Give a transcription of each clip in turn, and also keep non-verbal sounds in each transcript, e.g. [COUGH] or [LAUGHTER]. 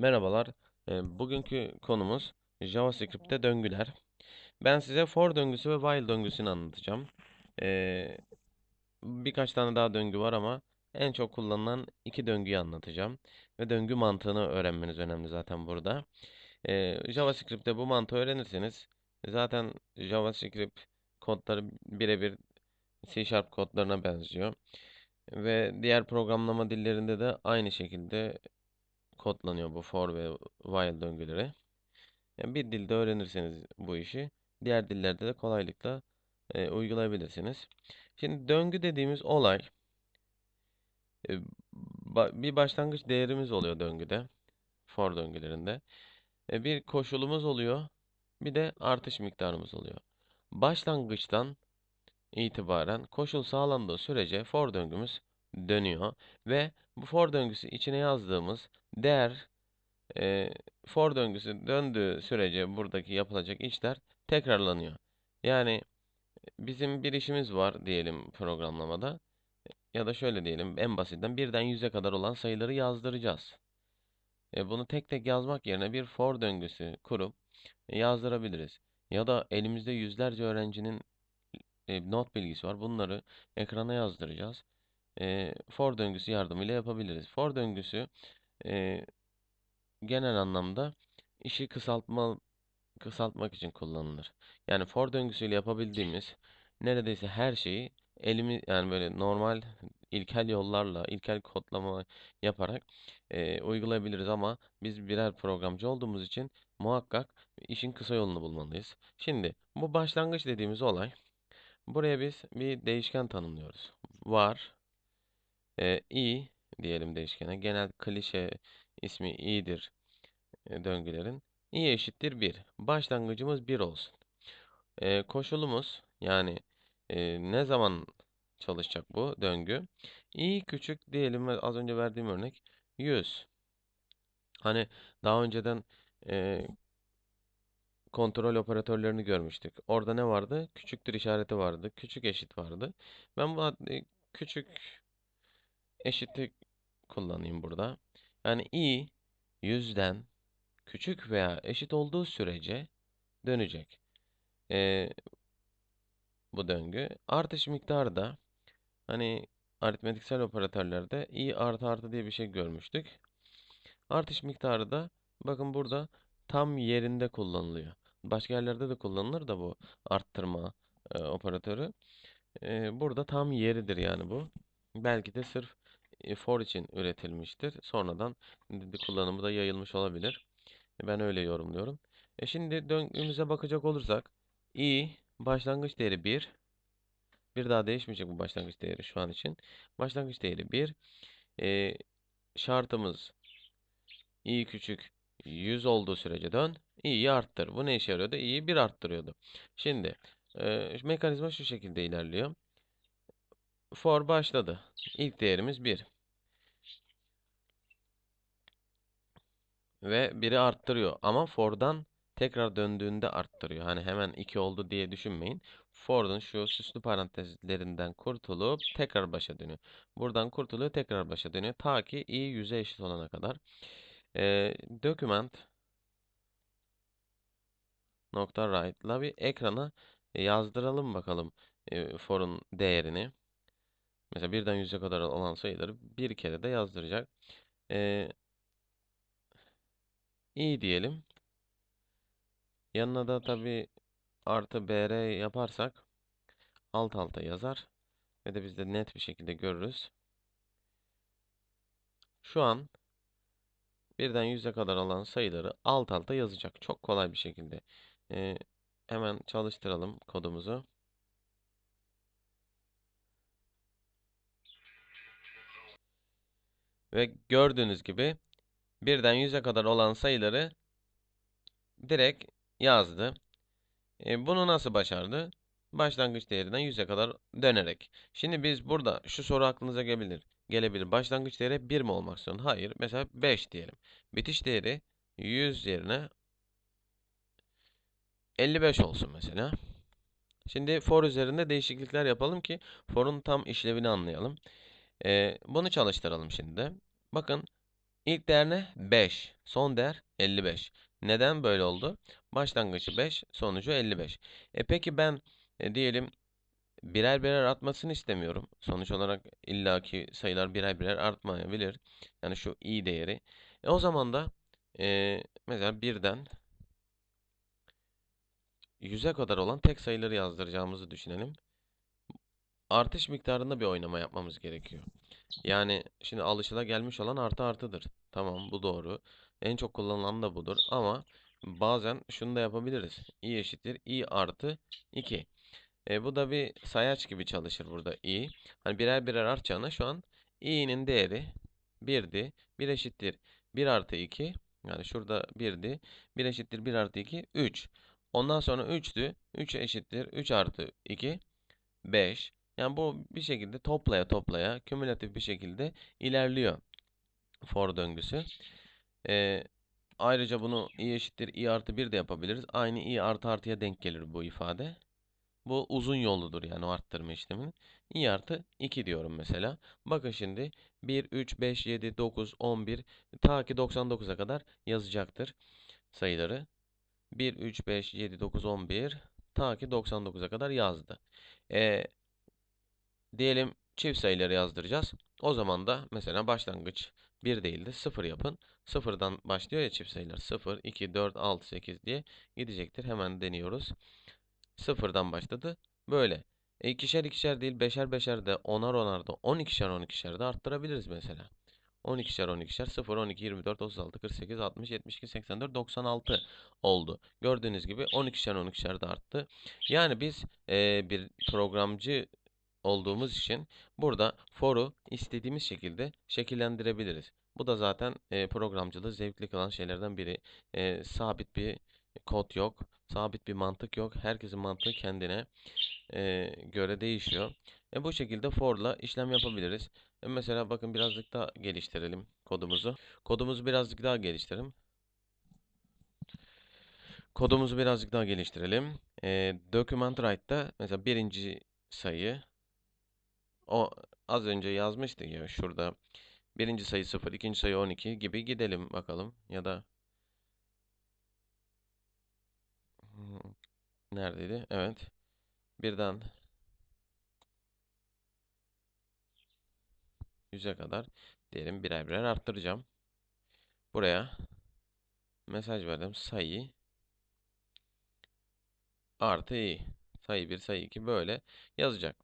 Merhabalar. Ee, Bugünkü konumuz JavaScript'te döngüler. Ben size for döngüsü ve while döngüsünü anlatacağım. Ee, birkaç tane daha döngü var ama en çok kullanılan iki döngüyü anlatacağım. Ve döngü mantığını öğrenmeniz önemli zaten burada. Ee, JavaScript'te bu mantığı öğrenirseniz zaten JavaScript kodları birebir C Sharp kodlarına benziyor. Ve diğer programlama dillerinde de aynı şekilde kodlanıyor bu for ve while döngüleri. Yani bir dilde öğrenirseniz bu işi, diğer dillerde de kolaylıkla e, uygulayabilirsiniz. Şimdi döngü dediğimiz olay, e, ba- bir başlangıç değerimiz oluyor döngüde, for döngülerinde. E, bir koşulumuz oluyor, bir de artış miktarımız oluyor. Başlangıçtan itibaren koşul sağlandığı sürece for döngümüz dönüyor ve bu for döngüsü içine yazdığımız değer e, for döngüsü döndüğü sürece buradaki yapılacak işler tekrarlanıyor. Yani bizim bir işimiz var diyelim programlamada ya da şöyle diyelim en basitten birden 100'e kadar olan sayıları yazdıracağız. E, bunu tek tek yazmak yerine bir for döngüsü kurup e, yazdırabiliriz. Ya da elimizde yüzlerce öğrencinin e, not bilgisi var. Bunları ekrana yazdıracağız. E, for döngüsü yardımıyla yapabiliriz. For döngüsü e, genel anlamda işi kısaltma kısaltmak için kullanılır. Yani for döngüsüyle yapabildiğimiz neredeyse her şeyi elimi yani böyle normal ilkel yollarla, ilkel kodlama yaparak e, uygulayabiliriz ama biz birer programcı olduğumuz için muhakkak işin kısa yolunu bulmalıyız. Şimdi bu başlangıç dediğimiz olay buraya biz bir değişken tanımlıyoruz. Var e, i diyelim değişkene. Genel klişe ismi i'dir e, döngülerin. i eşittir 1. Başlangıcımız 1 olsun. E, koşulumuz yani e, ne zaman çalışacak bu döngü? i küçük diyelim az önce verdiğim örnek 100. Hani daha önceden e, kontrol operatörlerini görmüştük. Orada ne vardı? Küçüktür işareti vardı. Küçük eşit vardı. Ben bu küçük eşiti kullanayım burada. Yani i yüzden küçük veya eşit olduğu sürece dönecek. Ee, bu döngü. Artış miktarı da hani aritmetiksel operatörlerde i artı artı diye bir şey görmüştük. Artış miktarı da bakın burada tam yerinde kullanılıyor. Başka yerlerde de kullanılır da bu arttırma e, operatörü. E, burada tam yeridir yani bu. Belki de sırf for için üretilmiştir. Sonradan kullanımı da yayılmış olabilir. Ben öyle yorumluyorum. E şimdi döngümüze bakacak olursak i başlangıç değeri 1. Bir daha değişmeyecek bu başlangıç değeri şu an için. Başlangıç değeri 1. E, şartımız i küçük 100 olduğu sürece dön. i'yi arttır. Bu ne işe yarıyordu? i'yi 1 arttırıyordu. Şimdi e, mekanizma şu şekilde ilerliyor. For başladı. İlk değerimiz 1. Ve 1'i arttırıyor. Ama for'dan tekrar döndüğünde arttırıyor. Hani hemen 2 oldu diye düşünmeyin. For'un şu süslü parantezlerinden kurtulup tekrar başa dönüyor. Buradan kurtuluyor tekrar başa dönüyor. Ta ki i 100'e eşit olana kadar. Ee, document nokta write'la bir ekrana yazdıralım bakalım e, for'un değerini. Mesela birden 100'e kadar olan sayıları bir kere de yazdıracak. Ee, i diyelim. Yanına da tabi artı br yaparsak alt alta yazar. Ve de biz de net bir şekilde görürüz. Şu an birden 100'e kadar olan sayıları alt alta yazacak. Çok kolay bir şekilde. Ee, hemen çalıştıralım kodumuzu. Ve gördüğünüz gibi birden 100'e kadar olan sayıları direkt yazdı. E, bunu nasıl başardı? Başlangıç değerinden 100'e kadar dönerek. Şimdi biz burada şu soru aklınıza gelebilir. Gelebilir. Başlangıç değeri 1 mi olmak zorunda? Hayır. Mesela 5 diyelim. Bitiş değeri 100 yerine 55 olsun mesela. Şimdi for üzerinde değişiklikler yapalım ki for'un tam işlevini anlayalım. Ee, bunu çalıştıralım şimdi. Bakın İlk değer ne? 5. Son değer 55. Neden böyle oldu? Başlangıcı 5, sonucu 55. E peki ben e, diyelim birer birer artmasını istemiyorum. Sonuç olarak illaki sayılar birer birer artmayabilir. Yani şu i değeri. E o zaman da e, mesela birden 100'e kadar olan tek sayıları yazdıracağımızı düşünelim. Artış miktarında bir oynama yapmamız gerekiyor. Yani şimdi alışılagelmiş olan artı artıdır. Tamam bu doğru. En çok kullanılan da budur ama bazen şunu da yapabiliriz. i eşittir i artı 2. E, bu da bir sayaç gibi çalışır burada i. Hani birer birer artacağına şu an i'nin değeri 1'di. 1 eşittir 1 artı 2. Yani şurada 1'di. 1 eşittir 1 artı 2 3. Ondan sonra 3'tü. 3 eşittir 3 artı 2 5. Yani bu bir şekilde toplaya toplaya kümülatif bir şekilde ilerliyor for döngüsü. Ee, ayrıca bunu i eşittir i artı 1 de yapabiliriz. Aynı i artı artıya denk gelir bu ifade. Bu uzun yolludur yani o arttırma işleminin. i artı 2 diyorum mesela. Bakın şimdi 1, 3, 5, 7, 9, 11 ta ki 99'a kadar yazacaktır sayıları. 1, 3, 5, 7, 9, 11 ta ki 99'a kadar yazdı. Ee, diyelim çift sayıları yazdıracağız. O zaman da mesela başlangıç 1 değil de 0 yapın. 0'dan başlıyor ya çift sayılar. 0, 2, 4, 6, 8 diye gidecektir. Hemen deniyoruz. 0'dan başladı. Böyle. E, ikişer ikişer değil, beşer beşer de, onar onar da, 12'şer 12'şer de arttırabiliriz mesela. 12'şer 12'şer 0, 12, 24, 36, 48, 60, 72, 84, 96 oldu. Gördüğünüz gibi 12'şer 12'şer de arttı. Yani biz e, bir programcı olduğumuz için burada for'u istediğimiz şekilde şekillendirebiliriz. Bu da zaten e, programcılığı zevkli kılan şeylerden biri. E, sabit bir kod yok, sabit bir mantık yok. Herkesin mantığı kendine e, göre değişiyor. E, bu şekilde for'la işlem yapabiliriz. E, mesela bakın birazcık daha geliştirelim kodumuzu. Kodumuzu birazcık daha geliştirelim. Kodumuzu birazcık daha geliştirelim. E, document write'da mesela birinci sayı o az önce yazmıştık ya şurada. Birinci sayı 0, ikinci sayı 12 gibi gidelim bakalım. Ya da Hmm, neredeydi? Evet. Birden 100'e kadar diyelim birer birer arttıracağım. Buraya mesaj verdim. Sayı artı i. Sayı 1, sayı 2 böyle yazacak.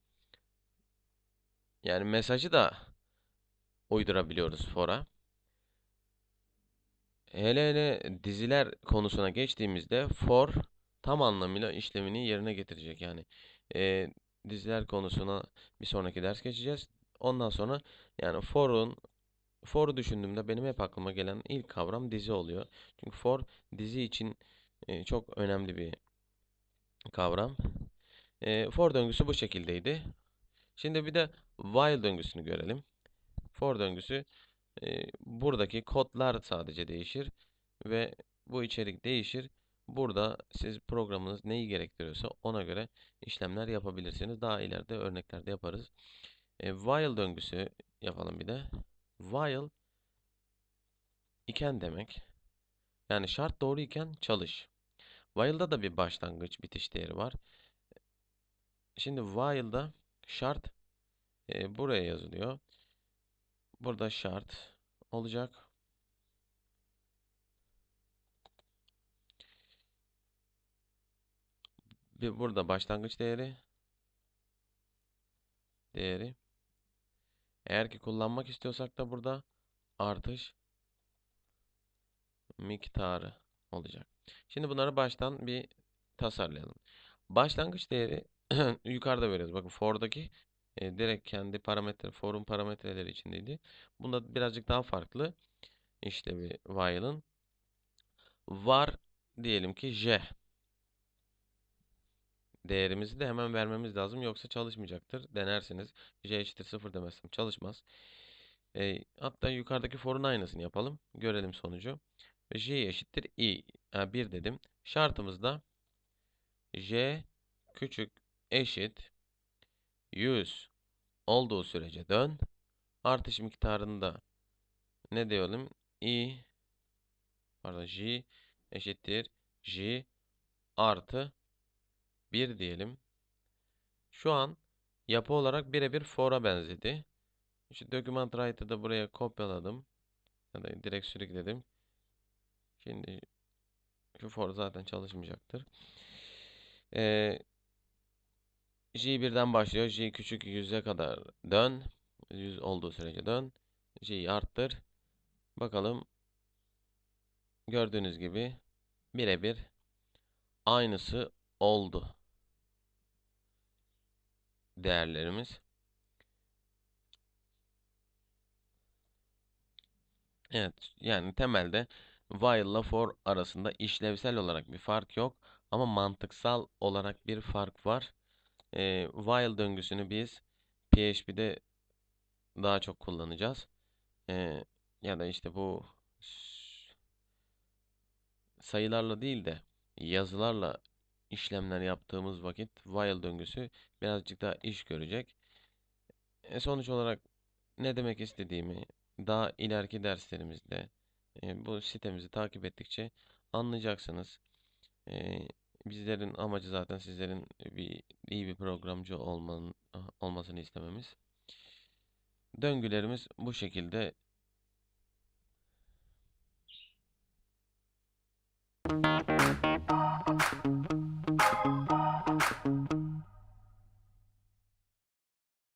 Yani mesajı da uydurabiliyoruz for'a. Hele hele diziler konusuna geçtiğimizde for tam anlamıyla işlemini yerine getirecek. Yani e, diziler konusuna bir sonraki ders geçeceğiz. Ondan sonra yani for'un for'u düşündüğümde benim hep aklıma gelen ilk kavram dizi oluyor. Çünkü for dizi için e, çok önemli bir kavram. E, for döngüsü bu şekildeydi. Şimdi bir de while döngüsünü görelim. For döngüsü e, buradaki kodlar sadece değişir ve bu içerik değişir. Burada siz programınız neyi gerektiriyorsa ona göre işlemler yapabilirsiniz. Daha ileride örneklerde yaparız. E, while döngüsü yapalım bir de. While iken demek. Yani şart doğru iken çalış. While'da da bir başlangıç bitiş değeri var. Şimdi while'da şart e, buraya yazılıyor. Burada şart olacak. Bir burada başlangıç değeri değeri. Eğer ki kullanmak istiyorsak da burada artış miktarı olacak. Şimdi bunları baştan bir tasarlayalım. Başlangıç değeri [CLEARS THROAT] yukarıda veriyoruz. Bakın for'daki e, direkt kendi parametre, for'un parametreleri içindeydi. Bunda birazcık daha farklı işlevi while'ın. Var diyelim ki j değerimizi de hemen vermemiz lazım. Yoksa çalışmayacaktır. Denersiniz. j eşittir 0 demezsem çalışmaz. E, hatta yukarıdaki for'un aynısını yapalım. Görelim sonucu. j eşittir i. Ha, 1 dedim. Şartımızda j küçük eşit 100 olduğu sürece dön. Artış miktarında ne diyelim? i pardon j eşittir j artı 1 diyelim. Şu an yapı olarak birebir for'a benzedi. Şu document write'ı da buraya kopyaladım. Ya da direkt sürükledim. Şimdi şu for zaten çalışmayacaktır. Ee, J1'den başlıyor. J küçük 100'e kadar dön. 100 olduğu sürece dön. J'yi arttır. Bakalım. Gördüğünüz gibi birebir aynısı oldu. Değerlerimiz. Evet, yani temelde while ile for arasında işlevsel olarak bir fark yok ama mantıksal olarak bir fark var. Ee, while döngüsünü biz PHP'de daha çok kullanacağız. Ee, ya da işte bu sayılarla değil de yazılarla işlemler yaptığımız vakit while döngüsü birazcık daha iş görecek. E, sonuç olarak ne demek istediğimi daha ileriki derslerimizde e, bu sitemizi takip ettikçe anlayacaksınız. E, bizlerin amacı zaten sizlerin bir iyi bir programcı olmanın olmasını istememiz. Döngülerimiz bu şekilde.